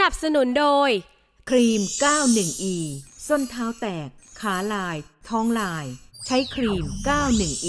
นับสนุนโดย ครีม 91E ส้นเท้าแตก ขาลาย ท้องลาย ใช้ครีม 91E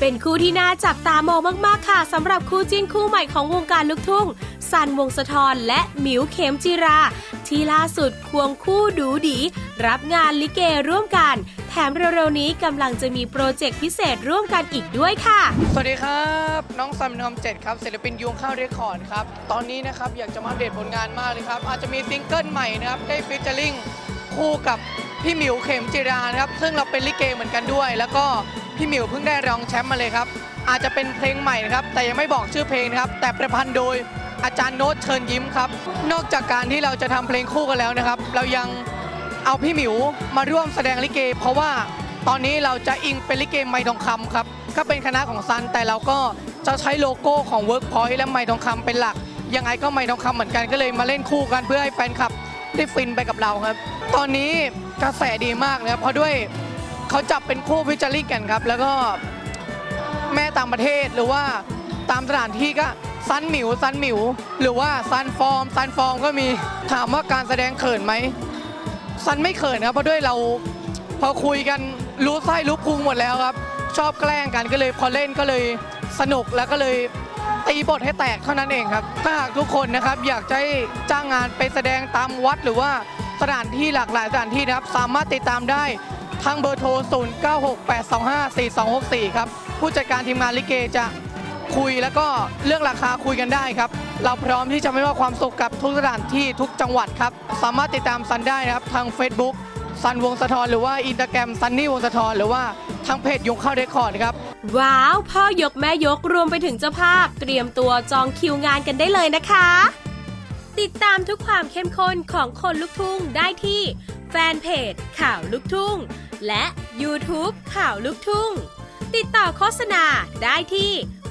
เป็นคู่ที่น่าจับตามองมาก ๆ ค่ะสำหรับคู่จิ้นคู่ใหม่ของวงการลูกทุ่งซันวงศ์สะทอนและหมิวเข็มจิรา ที่ล่าสุดควงคู่ดูดี รับงานลิเกร่วมกัน แถมเร็วๆนี้กำลังจะมีโปรเจกต์พิเศษร่วมกันอีกด้วยค่ะ สวัสดีครับ น้องซัมนอมเจ็ดครับศิลปินยุงข้าวเรคคอร์ดครับ ตอนนี้นะครับอยากจะมาอัปเดตผลงานมากเลยครับ อาจจะมีซิงเกิลใหม่นะครับ ได้ฟิชเจอริงคู่กับพี่หมิวเข็มจิรานะครับ ซึ่งเราเป็นลิเกเหมือนกันด้วย แล้วก็พี่หมิวเพิ่งได้รองแชมป์มาเลยครับ อาจจะเป็นเพลงใหม่นะครับ แต่ยังไม่บอกชื่อเพลงนะครับ แต่ประพันธ์โดยอาจารย์โน้ตเชิญยิ้มครับ นอกจากการที่เราจะทำเพลงคู่กันแล้วนะครับ เรายัง เอาพี่หมิวมาร่วมแสดงลิเก เพราะว่าตอนนี้เราจะอิงเป็นลิเกไม้ทองคำครับก็เป็นคณะของซันแต่เราก็จะใช้โลโก้ของ Workpoint และไม้ทองคำเป็นหลัก ยังไงก็ไม้ทองคำเหมือนกันก็เลยมาเล่นคู่กันเพื่อให้แฟนคลับได้ฟินไปกับเราครับ ตอนนี้กระแสดีมากนะครับเพราะด้วยเขาจับเป็นคู่ฟิจอริ่งกันครับ แล้วก็แม่ต่างประเทศหรือว่าตามสถานที่ก็ซันหมิวซันหมิว หรือว่าซันฟอร์มซันฟอร์มก็มีถามว่าการแสดงเขินไหม ซันไม่เขินครับเพราะด้วยเราพอคุยกันรู้ไส้รู้พุงหมดแล้วครับ ชอบแกล้งกันก็เลยพอเล่นก็เลยสนุกแล้วก็เลยตีบทให้แตกเท่านั้นเองครับ ถ้าหากทุกคนนะครับอยากจะให้จ้างงานไปแสดงตามวัดหรือว่าสถานที่หลากหลายสถานที่นะครับ สามารถติดตามได้ทางเบอร์โทร 0968254264 ครับ ผู้จัดการทีมงานลิเกจะ คุยแล้วก็เรื่องราคาคุยกันได้ครับ เราพร้อมที่จะไม่ว่าความสุขกับทุกสถานที่ทุกจังหวัดครับ สามารถติดตามซันได้นะครับทาง Facebook ซันวงศธรหรือว่าอินสตาแกรมซันนี่วงศธรหรือว่าทางเพจยงเข้าเรคคอร์ดครับ ว้าว พ่อยกแม่ยกรวมไปถึงเจ้าภาพ เตรียมตัวจองคิวงานกันได้เลยนะคะ ติดตามทุกความเข้มข้นของคนลุกทุ่งได้ที่แฟนเพจข่าวลุกทุ่ง และ YouTube ข่าวลุกทุ่ง ติดต่อโฆษณาได้ที่